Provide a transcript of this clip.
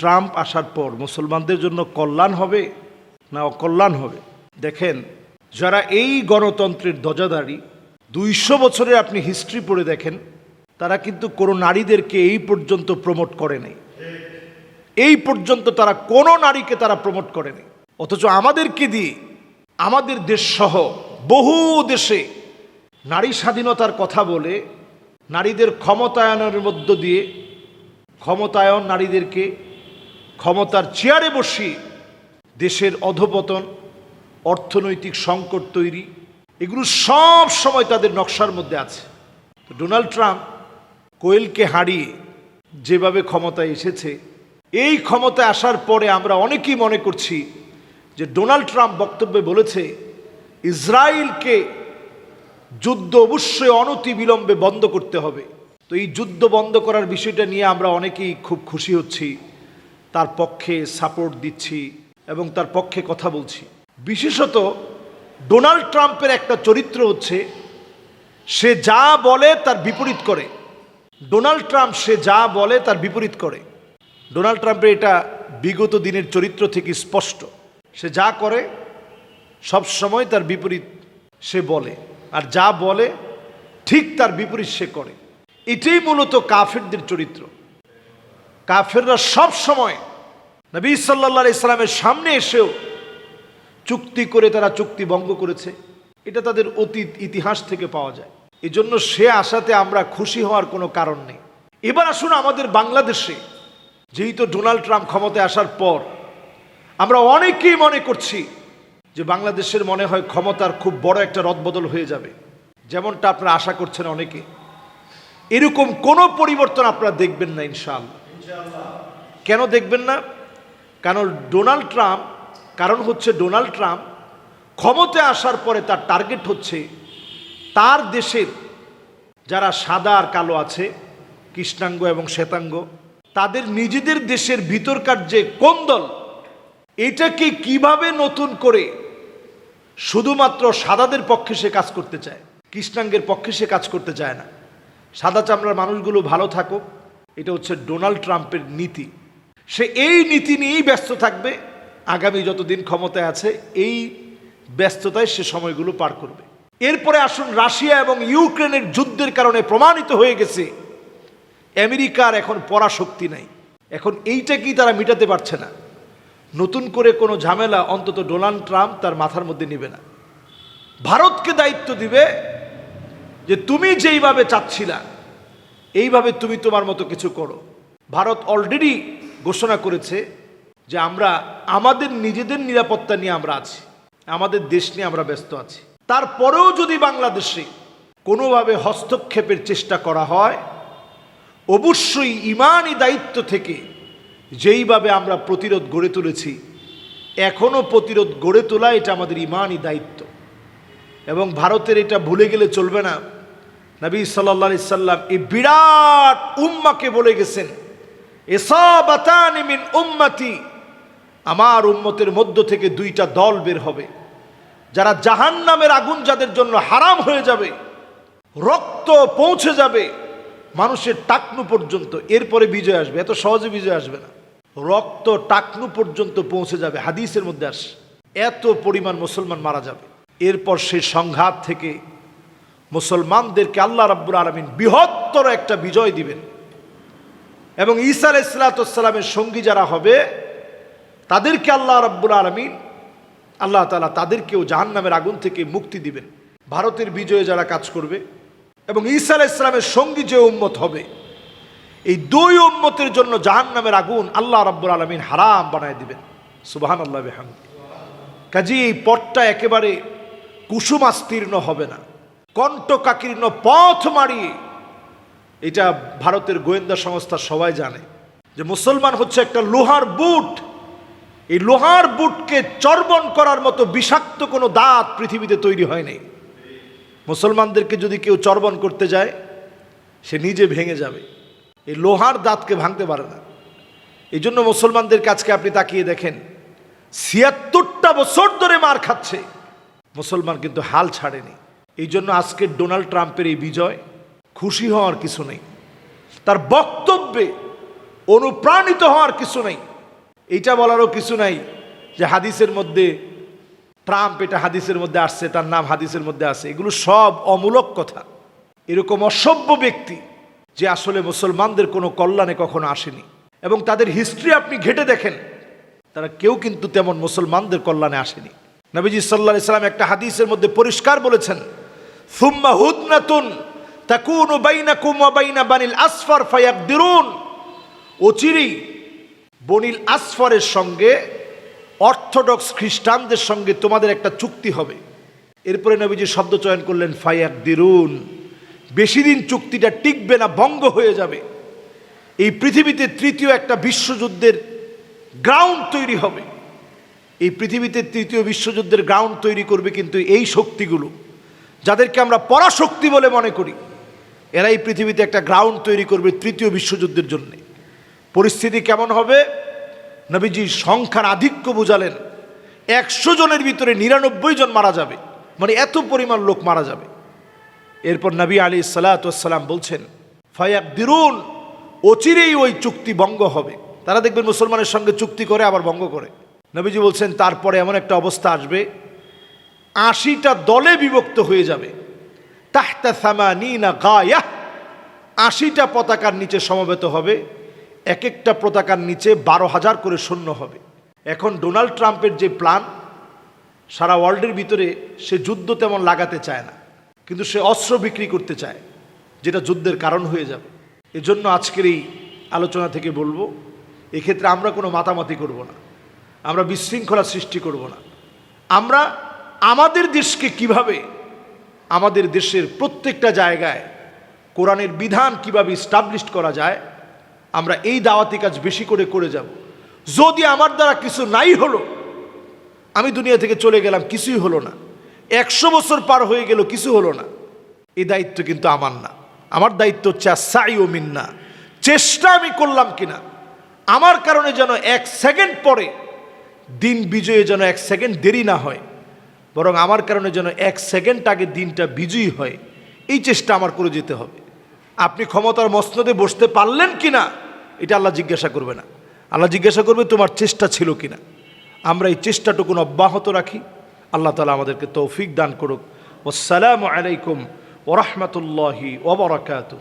Trump আসার পর মুসলমানদের জন্য কল্যাণ হবে না অকল্যাণ হবে? দেখেন, যারা এই গণতন্ত্রের ধ্বজাধারী, দুইশো বছরের আপনি হিস্ট্রি পড়ে দেখেন, তারা কিন্তু কোনো নারীদেরকে এই পর্যন্ত প্রমোট করে নাই। এই পর্যন্ত তারা কোনো নারীকে তারা প্রমোট করেনি অথচ আমাদেরকে দিয়ে আমাদের দেশ সহ বহু দেশে নারী স্বাধীনতার কথা বলে নারীদের ক্ষমতায়নের মধ্য দিয়ে ক্ষমতায়ন নারীদেরকে ক্ষমতার চেয়ারে বসিয়ে দেশের অধপতন, অর্থনৈতিক সংকট তৈরি, এগুলো সব সময় তাদের নকশার মধ্যে আছে। তো ডোনাল্ড ট্রাম্প কোয়েলকে হারিয়ে যেভাবে ক্ষমতায় এসেছে, এই ক্ষমতায় আসার পরে আমরা অনেকেই মনে করছি যে ডোনাল্ড ট্রাম্প বক্তব্যে বলেছে, ইসরায়েলকে যুদ্ধ অবশ্যই অনতি বিলম্বে বন্ধ করতে হবে। তো এই যুদ্ধ বন্ধ করার বিষয়টা নিয়ে আমরা অনেকেই খুব খুশি হচ্ছি। তার পক্ষে সাপোর্ট দিচ্ছি এবং তার পক্ষে কথা বলছি। বিশেষত ডোনাল্ড ট্রাম্পের একটা চরিত্র হচ্ছে, সে যা বলে তার বিপরীত করে। ডোনাল্ড ট্রাম্প সে যা বলে তার বিপরীত করে। ডোনাল্ড ট্রাম্পের এটা বিগত দিনের চরিত্র থেকে স্পষ্ট। সে যা করে, সব সময় তার বিপরীত সে বলে। আর যা বলে, ঠিক তার বিপরীত সে করে। এটাই মূলত কাফেরদের চরিত্র। কাফেররা সব সময় নবী সাল্লা ইসলামের সামনে এসেও চুক্তি করে তারা চুক্তি ভঙ্গ করেছে। এটা তাদের অতীত ইতিহাস থেকে পাওয়া যায়। এজন্য সে আশাতে আমরা খুশি হওয়ার কোনো কারণ নেই। এবার আসুন আমাদের বাংলাদেশে, যেহেতু ডোনাল্ড ট্রাম্প ক্ষমতায় আসার পর, আমরা অনেকেই মনে করছি যে বাংলাদেশের মনে হয় ক্ষমতার খুব বড় একটা রদবদল হয়ে যাবে। যেমনটা আপনারা আশা করছেন অনেকে। এরকম কোনো পরিবর্তন আপনারা দেখবেন না, ইনশাআল্লাহ। কেন দেখবেন না? কারণ ডোনাল্ড ট্রাম্প, কারণ হচ্ছে ডোনাল্ড ট্রাম্প ক্ষমতায় আসার পরে তার টার্গেট হচ্ছে তার দেশের যারা সাদা আর কালো আছে, কৃষ্ণাঙ্গ এবং শ্বেতাঙ্গ, তাদের নিজেদের দেশের ভিতরকার যে কোন্দল এটাকে কীভাবে নতুন করে শুধুমাত্র সাদাদের পক্ষে সে কাজ করতে চায়, কৃষ্ণাঙ্গের পক্ষে সে কাজ করতে চায় না। সাদা চামড়ার মানুষগুলো ভালো থাকুক এটা হচ্ছে ডোনাল্ড ট্রাম্পের নীতি। সে এই নীতি নিয়েই ব্যস্ত থাকবে। আগামী যতদিন ক্ষমতায় আছে, এই ব্যস্ততায় সে সময়গুলো পার করবে। এরপরে আসুন, রাশিয়া এবং ইউক্রেনের যুদ্ধের কারণে প্রমাণিত হয়ে গেছে, আমেরিকার এখন পরাশক্তি নাই। এখন এইটাকেই তারা মিটাতে পারছে না। নতুন করে কোনো ঝামেলা অন্তত ডোনাল্ড ট্রাম্প তার মাথার মধ্যে নেবে না। ভারতকে দায়িত্ব দিবে যে, তুমি যেইভাবে চাচ্ছিলা এইভাবে তুমি তোমার মতো কিছু করো। ভারত অলরেডি ঘোষণা করেছে যে আমরা আমাদের নিজেদের নিরাপত্তা নিয়ে আমরা আছি, আমাদের দেশ নিয়ে আমরা ব্যস্ত আছি। তারপরেও যদি বাংলাদেশে কোনোভাবে হস্তক্ষেপের চেষ্টা করা হয়, অবশ্যই ইমানই দায়িত্ব থেকে যেইভাবে আমরা প্রতিরোধ গড়ে তুলেছি এখনও প্রতিরোধ গড়ে তোলা এটা আমাদের ইমানই দায়িত্ব। এবং ভারতের এটা ভুলে গেলে চলবে না। নবী সাল্লা সাল্লাম এই বিরাট উম্মাকে বলে গেছেন, এসাবাতানি মিন উম্মতি আমার উম্মতের মধ্য থেকে দুইটা দল বের হবে, যারা জাহান নামের আগুন যাদের জন্য হারাম হয়ে যাবে, রক্ত পৌঁছে যাবে, মানুষের টাকনু পর্যন্ত, এরপরে বিজয় আসবে, এত সহজে বিজয় আসবে না। রক্ত টাকনু পর্যন্ত পৌঁছে যাবে, হাদিসের মধ্যে আস, এত পরিমাণ মুসলমান মারা যাবে। এরপর সেই সংঘাত থেকে মুসলমানদেরকে আল্লাহ রাব্বুল আলমিন বৃহত্তর একটা বিজয় দিবেন। এবং ঈসা ইসলাতামের সঙ্গী যারা হবে, তাদেরকে আল্লাহ রাব্বুল আলমিন, আল্লাহ তালা তাদেরকেও জাহান নামের আগুন থেকে মুক্তি দিবেন। ভারতের বিজয়ে যারা কাজ করবে এবং ঈসা ইসলামের সঙ্গী যে উম্মত হবে, এই দুই উম্মতের জন্য জাহান নামের আগুন আল্লাহ রাব্বুল আলমিন হারাম বানায় দিবেন। সুবাহান আল্লাহ কাজী এই পথটা একেবারে কুসুমাস্তীর্ণ হবে না। কণ্ঠকাকীর্ণ পথ মারিয়ে, এটা ভারতের গোয়েন্দা সংস্থা সবাই জানে, যে মুসলমান হচ্ছে একটা লোহার বুট। এই লোহার বুটকে চর্বণ করার মতো বিষাক্ত কোনো দাঁত পৃথিবীতে তৈরি হয়নি মুসলমানদেরকে যদি কেউ চর্বণ করতে যায়, সে নিজে ভেঙে যাবে। এই লোহার দাঁতকে ভাঙতে পারে না। এই জন্য মুসলমানদের কাছকে আপনি তাকিয়ে দেখেন, ছিয়াত্তরটা বছর ধরে মার খাচ্ছে। মুসলমান কিন্তু হাল ছাড়েনি। এই জন্য আজকের ডোনাল্ড ট্রাম্পের এই বিজয় খুশি হওয়ার কিছু নেই। তার বক্তব্যে অনুপ্রাণিত হওয়ার কিছু নেই। এইটা বলারও কিছু নাই যে হাদিসের মধ্যে ট্রাম্প এটা হাদিসের মধ্যে আসছে, তার নাম হাদিসের মধ্যে আছে। এগুলো সব অমূলক কথা। এরকম অসভ্য ব্যক্তি যে আসলে মুসলমানদের কোনো কল্যাণে কখনো আসেনি। এবং তাদের হিস্ট্রি আপনি ঘেটে দেখেন, তারা কেউ কিন্তু তেমন মুসলমানদের কল্যাণে আসেনি। নবীজি সাল্লাহ ইসলাম একটা হাদিসের মধ্যে পরিষ্কার বলেছেন সুম্মা হুদনাতুন তাকুনু বাইনাকুম ওয়া বাইনা বানিল আসফার ফায়াকদিরুন। অচিরেই বনিল আসফরের সঙ্গে অর্থোডক্স খ্রিস্টানদের সঙ্গে তোমাদের একটা চুক্তি হবে। এরপরে নবীজি শব্দ চয়ন করলেন ফায়াক দিরুন বেশি দিন চুক্তিটা টিকবে না, ভঙ্গ হয়ে যাবে। এই পৃথিবীতে তৃতীয় একটা বিশ্বযুদ্ধের গ্রাউন্ড তৈরি হবে। এই পৃথিবীতে তৃতীয় বিশ্বযুদ্ধের গ্রাউন্ড তৈরি করবে কিন্তু এই শক্তিগুলো। যাদেরকে আমরা পরাশক্তি বলে মনে করি, এরাই পৃথিবীতে একটা গ্রাউন্ড তৈরি করবে তৃতীয় বিশ্বযুদ্ধের জন্যে। পরিস্থিতি কেমন হবে? নবীজি সংখ্যার আধিক্য বুঝালেন, একশো জনের ভিতরে নিরানব্বই জন মারা যাবে মানে এত পরিমাণ লোক মারা যাবে। এরপর নবী আলী সালাতাম বলছেন ফায়াক দিরুন অচিরেই ওই চুক্তি ভঙ্গ হবে। তারা দেখবেন মুসলমানের সঙ্গে চুক্তি করে, আবার ভঙ্গ করে। নবীজি বলছেন, তারপরে এমন একটা অবস্থা আসবে আশিটা দলে বিভক্ত হয়ে যাবে। তাহতা সামানিনা গায়া। আশিটা পতাকার নিচে সমবেত হবে। এক একটা পতাকার নিচে বারো হাজার করে শূন্য হবে। এখন ডোনাল্ড ট্রাম্পের যে প্ল্যান, সারা ওয়ার্ল্ডের ভিতরে সে যুদ্ধ তেমন লাগাতে চায় না। কিন্তু সে অস্ত্র বিক্রি করতে চায়, যেটা যুদ্ধের কারণ হয়ে যাবে। এজন্য আজকের এই আলোচনা থেকে বলব, এক্ষেত্রে আমরা কোনো মাতামাতি করব না। আমরা বিশৃঙ্খলা সৃষ্টি করব না। আমরা আমাদের দেশকে কীভাবে, আমাদের দেশের প্রত্যেকটা জায়গায় কোরআনের বিধান কীভাবে স্টাবলিশ করা যায়, আমরা এই দাওয়াতি কাজ বেশি করে করে যাব। যদি আমার দ্বারা কিছু নাই হলো, আমি দুনিয়া থেকে চলে গেলাম, কিছুই হলো না। একশো বছর পার হয়ে গেল, কিছু হলো না। এই দায়িত্ব কিন্তু আমার না। আমার দায়িত্ব হচ্ছে সাই ও মিন্না। চেষ্টা আমি করলাম কিনা, আমার কারণে যেন এক সেকেন্ড পরে দিন বিজয়ে যেন এক সেকেন্ড দেরি না হয়। বরং আমার কারণে যেন এক সেকেন্ড আগে দিনটা বিজয়ী হয়। এই চেষ্টা আমার করে যেতে হবে। আপনি ক্ষমতার মসনদে বসতে পারলেন কি না এটা আল্লাহ জিজ্ঞাসা করবে না। আল্লাহ জিজ্ঞাসা করবে, তোমার চেষ্টা ছিল কি না আমরা এই চেষ্টাটুকুন অব্যাহত রাখি। আল্লাহ তালা আমাদেরকে তৌফিক দান করুক। আসসালামু আলাইকুম ওরহমতুল্লাহি ওবরাকাতু